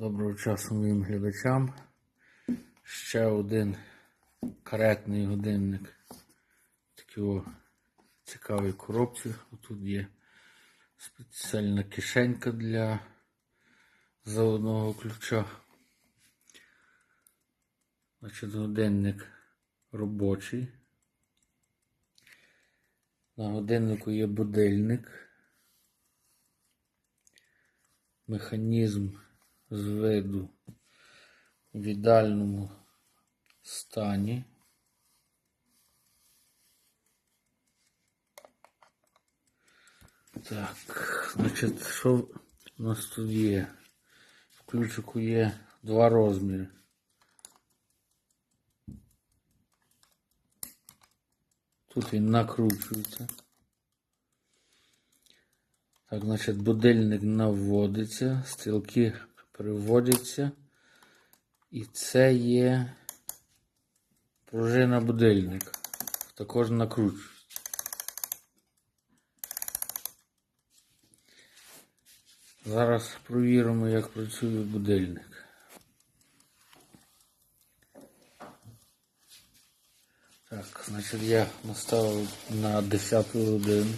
Доброго часу моїм глядачам. Ще один каретний годинник. Такі о коробці. Тут є спеціальна кишенька для заводного ключа. Значить, годинник робочий. На годиннику є будильник. Механізм з в ідеальному стані. Так, значить, що у нас тут є? В ключику є два розміри. Тут він накручується. Так, значить, будильник наводиться, стрілки переводяться. І це є пружина будильника. Також накручується. Зараз провіримо, як працює будильник. Так, значить я наставив на 10 годину.